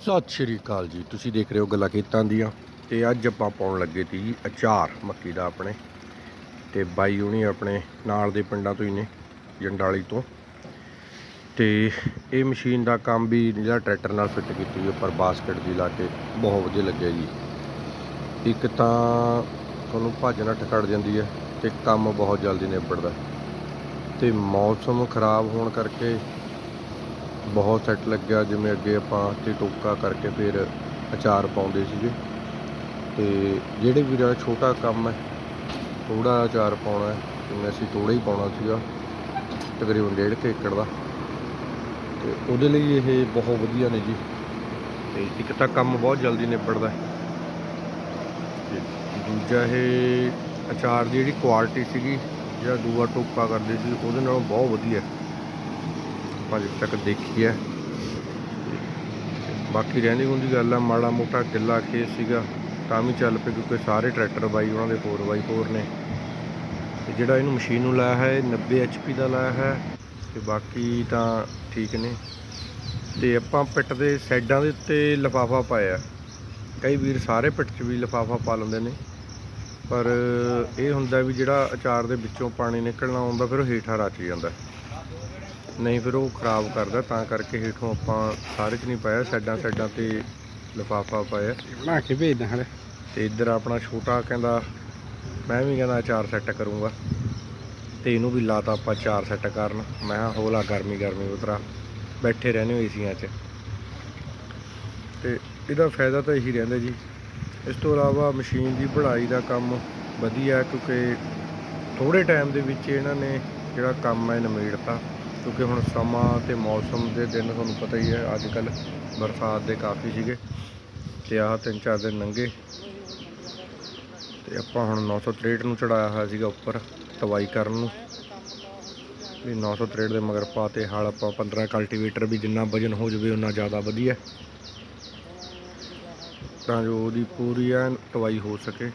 ਸਤਿ ਸ਼੍ਰੀ ਅਕਾਲ ਜੀ। ਤੁਸੀਂ ਦੇਖ ਰਹੇ ਹੋ ਗੱਲਾਂ ਖੇਤਾਂ ਦੀਆਂ ਤੇ ਅੱਜ ਆਪਾਂ ਪਾਉਣ ਲੱਗੇ ਤੀ ਜੀ ਅਚਾਰ, ਮੱਕੀ ਦਾ ਆਪਣੇ ਤੇ ਬਾਈ ਹੁਣੀ ਆਪਣੇ ਨਾਲ ਦੇ ਪਿੰਡਾਂ ਤੋਂ ਹੀ ਨੇ, ਜੰਡਾਲੀ ਤੋਂ। ਤੇ ਇਹ ਮਸ਼ੀਨ ਦਾ ਕੰਮ ਵੀ ਜਿਹੜਾ ਟਰੈਕਟਰ ਨਾਲ ਫਿੱਟ ਕੀਤੀ ਹੋਈ ਉੱਪਰ ਬਾਸਕਟ ਦੀ ਲਾ ਕੇ ਬਹੁਤ ਵਧੀਆ ਲੱਗਿਆ ਜੀ। ਇੱਕ ਤਾਂ ਤੁਹਾਨੂੰ ਭੱਜ ਨੱਠ ਕੱਢ ਜਾਂਦੀ ਹੈ ਤੇ ਕੰਮ ਬਹੁਤ ਜਲਦੀ ਨਿਬੜਦਾ। ਤੇ ਮੌਸਮ ਖਰਾਬ ਹੋਣ ਕਰਕੇ ਬਹੁਤ ਸੈੱਟ ਲੱਗਿਆ, ਜਿਵੇਂ ਅੱਗੇ ਆਪਾਂ ਤੇ ਟੋਕਾ ਕਰਕੇ ਫਿਰ ਅਚਾਰ ਪਾਉਂਦੇ ਸੀਗੇ। ਤੇ ਜਿਹੜੇ ਵੀਰਾਂ ਦਾ ਛੋਟਾ ਕੰਮ ਹੈ ਥੋੜਾ ਅਚਾਰ ਪਾਉਣਾ ਹੈ, ਜਿਵੇਂ ਅਸੀਂ ਥੋੜਾ ਹੀ ਪਾਉਣਾ ਸੀਗਾ, ਤਕਰੀਬਨ ਡੇਢ ਕੁ ਏਕੜ ਦਾ। ਤੇ ਉਹਦੇ ਲਈ ਇਹ ਬਹੁਤ ਵਧੀਆ ਨੇ ਜੀ। ਤੇ ਇੱਕ ਤਾਂ ਕੰਮ ਬਹੁਤ ਜਲਦੀ ਨਿਬੜਦਾ ਹੈ। ਤੇ ਦੂਜਾ ਇਹ ਅਚਾਰ ਦੀ ਜਿਹੜੀ ਕੁਆਲਿਟੀ ਸੀਗੀ ਜਿਹੜਾ ਦੂਆ ਟੋਕਾ ਕਰਦੇ ਸੀ, ਉਹਦੇ ਨਾਲੋਂ ਬਹੁਤ ਵਧੀਆ ਆਪਾਂ ਜਿੱਥੇ ਤੱਕ ਦੇਖੀ ਹੈ। ਬਾਕੀ ਰਹਿੰਦੀ ਹੁੰਦੀ ਗੱਲ ਆ, ਮਾੜਾ ਮੋਟਾ ਗਿੱਲਾ ਖੇਤ ਸੀਗਾ, ਤਾਂ ਵੀ ਚੱਲ ਪਏ ਕਿਉਂਕਿ ਸਾਰੇ ਟਰੈਕਟਰ ਬਾਈ ਉਹਨਾਂ ਦੇ 4x4 ਨੇ। ਤੇ ਜਿਹੜਾ ਇਹਨੂੰ ਮਸ਼ੀਨ ਨੂੰ ਲਾਇਆ ਹੈ, ਇਹ 90 HP ਦਾ ਲਾਇਆ ਹੈ, ਤੇ ਬਾਕੀ ਤਾਂ ਠੀਕ ਨੇ। ਤੇ ਆਪਾਂ ਪਿੱਟ ਦੇ ਸਾਈਡਾਂ ਦੇ ਉੱਤੇ ਲਿਫਾਫਾ ਪਾਇਆ। ਕਈ ਵੀਰ ਸਾਰੇ ਪਿੱਟ 'ਚ ਵੀ ਲਿਫਾਫਾ ਪਾ ਲੈਂਦੇ ਨੇ। ਪਰ ਇਹ ਹੁੰਦਾ ਵੀ ਜਿਹੜਾ ਅਚਾਰ ਦੇ ਵਿੱਚੋਂ ਪਾਣੀ ਨਿਕਲਣਾ ਆਉਂਦਾ ਫਿਰ ਉਹ ਹੇਠਾਂ ਰਚ ਜਾਂਦਾ। ਨਹੀਂ ਫਿਰ ਉਹ ਖਰਾਬ ਕਰਦਾ ਤਾਂ ਕਰਕੇ ਹੇਠੋਂ ਆਪਾਂ ਸਾਰੇ 'ਚ ਨਹੀਂ ਪਾਇਆ ਸਾਈਡਾਂ ਸਾਈਡਾਂ ਤੇ ਲਿਫਾਫਾ ਪਾਇਆ। ਬਣਾ ਕੇ ਭੇਜਦਾ ਹਲੇ। ਤੇ ਇੱਧਰ ਆਪਣਾ ਛੋਟਾ ਕਹਿੰਦਾ ਮੈਂ ਵੀ ਕਹਿੰਦਾ ਚਾਰ ਸੈੱਟ ਕਰੂੰਗਾ। ਤੇ ਇਹਨੂੰ ਵੀ ਲਾਤਾ ਆਪਾਂ ਚਾਰ ਸੈੱਟ ਕਰਨ। ਮੈਂ ਕਿਹਾ ਹੋਲਾ ਗਰਮੀ ਗਰਮੀ ਉਤਰਾ। ਬੈਠੇ ਰਹਿੰਦੇ ਹੋ ਏਸੀਆਂ 'ਚ। ਤੇ ਇਹਦਾ ਫਾਇਦਾ ਤਾਂ ਇਹੀ ਰਹਿੰਦਾ ਜੀ। ਇਸ ਤੋਂ ਇਲਾਵਾ ਮਸ਼ੀਨ ਦੀ ਪੜ੍ਹਾਈ ਦਾ ਕੰਮ ਵਧੀਆ ਕਿਉਂਕਿ ਥੋੜੇ ਟਾਈਮ ਦੇ ਵਿੱਚ ਇਹਨਾਂ ਨੇ ਜਿਹੜਾ ਕੰਮ ਹੈ ਨਿਮੇੜਤਾ। ਕਿਉਂਕਿ ਹੁਣ ਸਮਾਂ ਤੇ ਮੌਸਮ ਦੇ ਦਿਨ ਤੁਹਾਨੂੰ ਪਤਾ ਹੀ ਹੈ ਅੱਜ ਕੱਲ ਬਰਸਾਤ ਦੇ ਕਾਫੀ ਸੀਗੇ ਤੇ ਆਹ ਤਿੰਨ ਚਾਰ ਦਿਨ ਲੰਘੇ। ਤੇ ਆਪਾਂ ਹੁਣ 963 ਨੂੰ ਚੜਾਇਆ ਹੋਇਆ ਸੀਗਾ ਉੱਪਰ ਤਵਾਈ ਕਰਨ ਨੂੰ। ਵੀ 963 ਦੇ ਮਗਰ ਪਾ ਤੇ ਹਾਲ ਆਪਾਂ 15 ਕਲਟੀਵੇਟਰ ਵੀ ਜਿੰਨਾ ਵਜਨ ਹੋ ਜਾਵੇ ਉਨਾ ਜ਼ਿਆਦਾ ਵਧੀਆ। ਤਾਂ ਜੋ ਉਹਦੀ ਪੂਰੀ ਐਨ ਤਵਾਈ ਹੋ ਸਕੇ।